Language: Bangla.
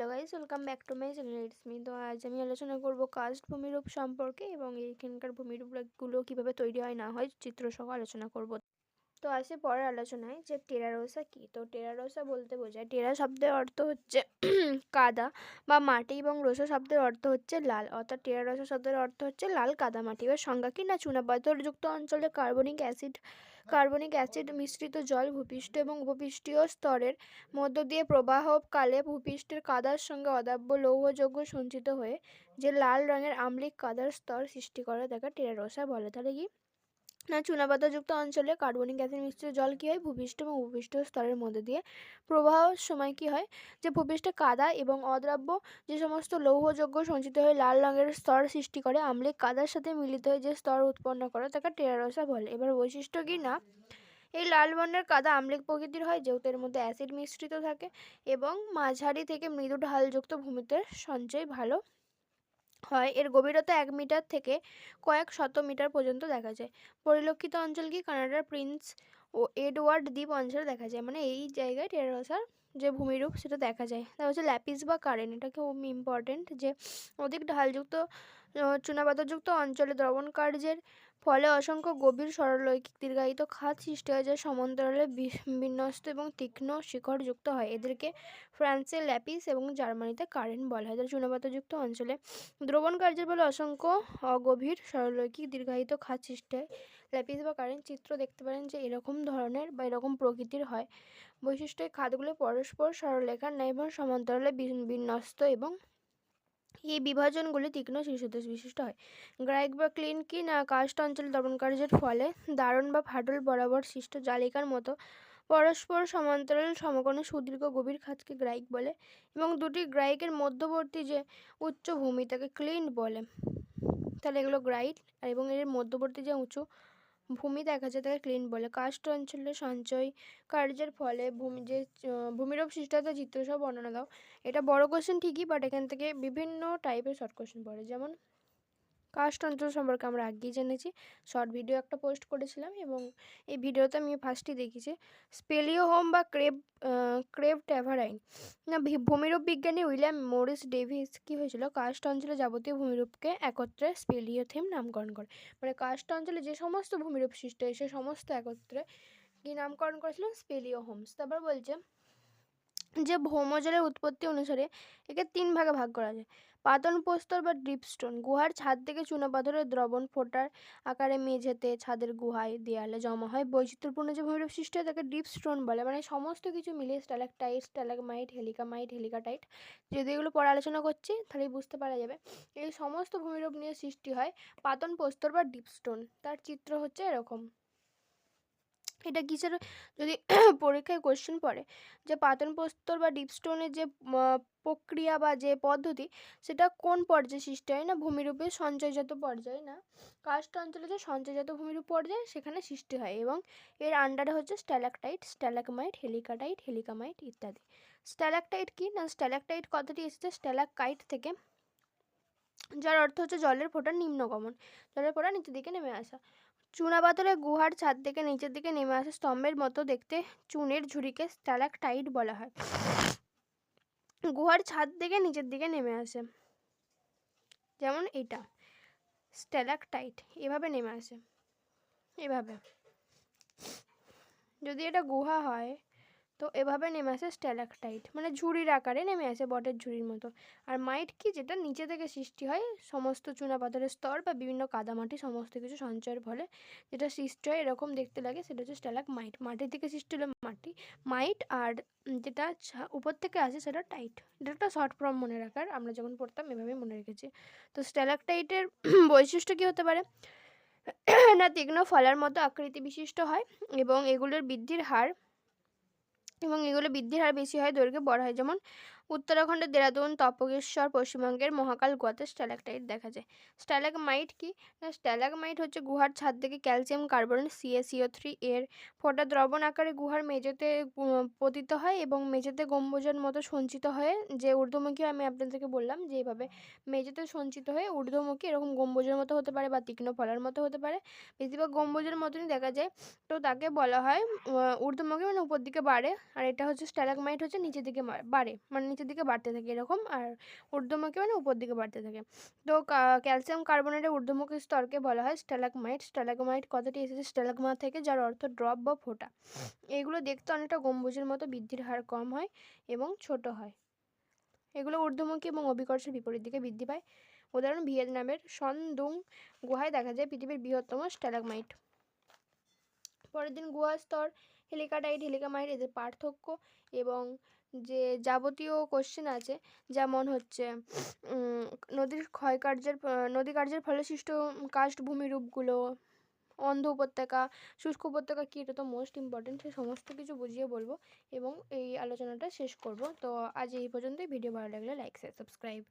Hello guys welcome back to my channel, it's me. তো আজ আমি আলোচনা করব কাস্ট ভূমিরূপ সম্পর্কে এবং এইখানকার ভূমিরূপগুলো কীভাবে তৈরি হয় না হয় চিত্রসহ আলোচনা করব। তো আসে পরের আলোচনায় যে টেরারোসা কী? তো টেরারোসা বলতে বোঝায়, টেরা শব্দের অর্থ হচ্ছে কাদা বা মাটি এবং রোসা শব্দের অর্থ হচ্ছে লাল। অর্থাৎ টেরারোসা শব্দের অর্থ হচ্ছে লাল কাদা মাটি এবার সংজ্ঞা কি না চুনাপাথরযুক্ত অঞ্চলে কার্বনিক অ্যাসিড কার্বনিক অ্যাসিড মিশ্রিত জল ভূপৃষ্ঠ এবং উপপৃষ্ঠীয় স্তরের মধ্য দিয়ে প্রবাহকালে ভূপৃষ্ঠের কাদার সঙ্গে অদাব্য লৌহযৌগ সঞ্চিত হয়ে যে লাল রঙের আম্লিক কাদার স্তর সৃষ্টি করে, তাকে টেরারোসা বলে। তাহলে কি? চুনাপাতাযুক্ত অঞ্চলে কার্বনিক অ্যাসিড মিশ্রিত জল কী হয়? ভূপৃষ্ঠ এবং উপপৃষ্ঠ স্তরের মধ্যে দিয়ে প্রবাহের সময় কী হয়? যে ভূপৃষ্ঠে কাদা এবং অদ্রাব্য যে সমস্ত লৌহযোগ্য সঞ্চিত হয়ে লাল রঙের স্তর সৃষ্টি করে, আম্লিক কাদার সাথে মিলিত হয়ে যে স্তর উৎপন্ন করে, তাকে টেরারোসা বলে। এবার বৈশিষ্ট্য কি না? এই লাল বর্ণের কাদা আম্লিক প্রকৃতির হয়, যেহেতু এর মধ্যে অ্যাসিড মিশ্রিত থাকে এবং মাঝারি থেকে মৃদু ঢালযুক্ত ভূমিতে সঞ্চয় ভালো। হয়। এর গভীরতা এক মিটার থেকে কয়েক শত মিটার পর্যন্ত দেখা যায়। পরিলক্ষিত অঞ্চলকে কানাডার প্রিন্স ও এডওয়ার্ড দ্বীপ অঞ্চলে দেখা যায়। মানে এই জায়গায় টেরারোসার যে ভূমিরূপ সেটা দেখা যায়। তা হচ্ছে ল্যাপিস বা কারেন্ট এটা খুব ইম্পর্টেন্ট যে অধিক ঢালযুক্ত চুনাপাথরযুক্ত অঞ্চলে দ্রবণ কার্যের ফলে অসংখ্য গভীর সরলরৈখিক দীর্ঘায়িত খাত সৃষ্টি হয় যা সমান্তরালে বিন্যস্ত এবং তীক্ষ্ণ শিখরযুক্ত হয়। এদেরকে ফ্রান্সে ল্যাপিস এবং জার্মানিতে কারেন্ট বলা হয়। তাহলে চুনাপাথরযুক্ত অঞ্চলে দ্রবণ কার্যের ফলে অসংখ্য অগভীর সরলরৈখিক দীর্ঘায়িত খাত সৃষ্টি হয়। ল্যাপিস বা কারেন্ট চিত্র দেখতে পারেন যে এরকম ধরনের বা এরকম প্রকৃতির হয়। বৈশিষ্ট্য এই খাতগুলো পরস্পর সরলরেখার ন্যায় এবং সমান্তরালে বিন্যস্ত এবং এই বিভাজনগুলি তীক্ষ্ণ শিশুদেশ বিশিষ্ট হয়। গ্রাইক বা ক্লিন কি না কাস্ট অঞ্চল দমনকার্যের ফলে দারুণ বা ফাটল বরাবর সৃষ্ট জালিকার মতো পরস্পর সমান্তরাল সমকোণে সুদীর্ঘ গভীর খাতকে গ্রাইক বলে এবং দুটি গ্রাইকের মধ্যবর্তী যে উচ্চ ভূমি তাকে ক্লিন বলে। তাহলে এগুলো গ্রাইট এবং এর মধ্যবর্তী যে উঁচু ভূমি দেখা যায় তাকে ক্লিন বলে। কাস্ট অঞ্চলে সঞ্চয় কার্যের ফলে ভূমি যে ভূমিরূপ সৃষ্টিতা চিত্রসহ বর্ণনা দাও। এটা বড় কোশ্চেন ঠিকই বাট এখান থেকে বিভিন্ন টাইপের শর্ট কোশ্চেন পড়ে। যেমন কাস্ট অঞ্চল সম্পর্কে আমরা আগেই জেনেছি। শর্ট ভিডিও একটা পোস্ট করেছিলাম এবং এই ভিডিওতে আমি ফার্স্টই দেখেছি, স্পেলিও হোম বা ক্রেব ক্রেভ ট্যাভারাইন। না ভূমিরূপ বিজ্ঞানী উইলিয়াম মরিস ডেভিস কী হয়েছিল? কাস্ট অঞ্চলে যাবতীয় ভূমিরূপকে একত্রে স্পেলিওথেম নামকরণ করে। মানে কাস্ট অঞ্চলে যে সমস্ত ভূমিরূপ সৃষ্টি হয়, সে সমস্ত একত্রে কী নামকরণ করেছিলেন স্পেলিও হোমস। তারপর বলছে যে ভৌমজলের উৎপত্তি অনুসারে একে তিন ভাগে ভাগ করা যায়। পাতন প্রস্তর বা ড্রিপস্টোন গুহার ছাদ থেকে চুনাপাথরের দ্রবণ ফোটার আকারে মেঝেতে ছাদের গুহায় দেয়ালে জমা হয়। বৈচিত্র্যপূর্ণ যে ভৈরব সৃষ্টি হয় তাকে ডিপস্টোন বলে। মানে সমস্ত কিছু মিলিয়ে স্ট্যালাকটাইট স্ট্যালাকমাইট হেলিকামাইট, হেলিকাটাইট যদি এগুলো পরে আলোচনা করছি, তাহলেই বুঝতে পারা যাবে। এই সমস্ত ভূমিরূপ নিয়ে সৃষ্টি হয় পাতন প্রস্তর বা ডিপস্টোন তার চিত্র হচ্ছে এরকম। এটা কিসের? যদি পরীক্ষায় কোশ্চেন পড়ে, যে পাতন প্রস্তর বা ডিপস্টোনের যে প্রক্রিয়া বা যে পদ্ধতি, সেটা কোন পর্যায়ে সৃষ্টি হয় না? ভূমিরূপে সঞ্চয়জাত পর্যায়ে না? কাস্ট অঞ্চলে যে সঞ্চয়জাত ভূমিরূপ পর্যায়ে, সেখানে সৃষ্টি হয় এবং এর আন্ডারে হচ্ছে স্ট্যালাকটাইট স্ট্যালাকমাইট হেলিকাটাইট হেলিকামাইট ইত্যাদি। স্ট্যালাকটাইট কি? না স্ট্যালাকটাইট কথাটি এসেছে? স্ট্যালাকাইট থেকে যার অর্থ হচ্ছে জলের ফোঁটার নিম্নগমন। জলের ফোঁটা নিচের দিকে নেমে আসা। চুনাপাথরের গুহার ছাদ থেকে নিচের দিকে নেমে আসা স্তম্ভের মতো দেখতে চুনের ঝুড়িকে স্ট্যালাকটাইট বলা হয়। গুহার ছাদ থেকে নিচের দিকে নেমে আসে। যেমন এটা। স্ট্যালাকটাইট এভাবে নেমে আসে। এভাবে। যদি এটা গুহা হয় তো এভাবে নেমে আসে স্ট্যালাকটাইট। মানে ঝুড়ির আকারে নেমে আসে বটের ঝুড়ির মতো। আর মাইট কি? যেটা নিচে থেকে সৃষ্টি হয়, সমস্ত চুনা পাথরের স্তর বা বিভিন্ন কাদামাটি, সমস্ত কিছু সঞ্চয়ের ফলে। যেটা সৃষ্টি হয়, এরকম দেখতে লাগে, সেটা হচ্ছে স্ট্যালাক মাইট। মাটির থেকে সৃষ্টি হলো মাটি। মাইট আর যেটা উপর থেকে আসে সেটা টাইট। এটা একটা শর্ট ফর্ম মনে রাখার আমরা যখন পড়তাম এভাবেই মনে রেখেছি। তো স্ট্যালাকটাইটের বৈশিষ্ট্য কী হতে পারে? না, তীক্ষ্ণ ফলার মতো আকৃতি বিশিষ্ট হয় এবং এগুলোর বৃদ্ধির হার এবং এগুলো বৃদ্ধির হার বেশি হয় দৈর্ঘ্যে বড় হয়। যেমন উত্তরাখণ্ডের দেরাদুন, তপকেশ্বর, পশ্চিমবঙ্গের মহাকাল গোয়াতে স্ট্যালাকটাইট দেখা যায়। স্ট্যালাকমাইট কি? না, স্ট্যালাকমাইট হচ্ছে গুহার ছাদ থেকে ক্যালসিয়াম, কার্বন সিএসিও থ্রি এর ফোটা দ্রবণ আকারে গুহার মেঝেতে পতিত হয় এবং মেঝেতে গম্বুজের মতো সঞ্চিত হয়ে। যে ঊর্ধ্বমুখী আমি আপনাদেরকে বললাম যে এইভাবে মেঝেতে সঞ্চিত হয়ে ঊর্ধ্বমুখী এরকম গম্বুজের মতো হতে পারে বা তীক্ষ্ণ ফলার মতো হতে পারে। বেশিরভাগ গম্বুজের মতনই দেখা যায়। তো তাকে বলা হয় ঊর্ধ্বমুখী মানে উপর দিকে বাড়ে। আর এটা হচ্ছে স্ট্যালাকমাইট হচ্ছে নিচের দিকে বাড়ে। মানে নিচের দিকে বাড়তে থাকে এরকম আর ঊর্ধ্বমুখী মানে উপর দিকে বাড়তে থাকে। তো ক্যালসিয়াম কার্বনেটের ঊর্ধ্বমুখী স্তরকে বলা হয় স্ট্যালাগমাইট। স্ট্যালাগমাইট কথাটি এসেছে? স্ট্যালাগমা থেকে যার অর্থ ড্রপ বা ফোঁটা। এগুলো দেখতে অনেকটা গম্বুজের মতো, বৃদ্ধির হার কম হয় এবং ছোট হয়। এগুলো ঊর্ধ্বমুখী এবং অভিকর্ষের বিপরীত দিকে বৃদ্ধি পায়। উদাহরণ, ভিয়েতনামের সনদুং গুহায় দেখা যায় পৃথিবীর বৃহত্তম স্ট্যালাগমাইট। পরের দিন গুহা স্তর হেলিকাটাইট হেলিকামাইট এদের পার্থক্য এবং যে যাবতীয় কোশ্চেন আছে, যেমন হচ্ছে নদীর ক্ষয়কার্যের নদী কার্যের ফলে সৃষ্ট কাস্ট ভূমিরূপগুলো অন্ধ উপত্যকা, শুষ্ক উপত্যকা কী? এটা তো মোস্ট ইম্পর্টেন্ট সে সমস্ত কিছু বুঝিয়ে বলব এবং এই আলোচনাটা শেষ করব। তো আজ এই পর্যন্তই। ভিডিও ভালো লাগলে লাইক শেয়ার সাবস্ক্রাইব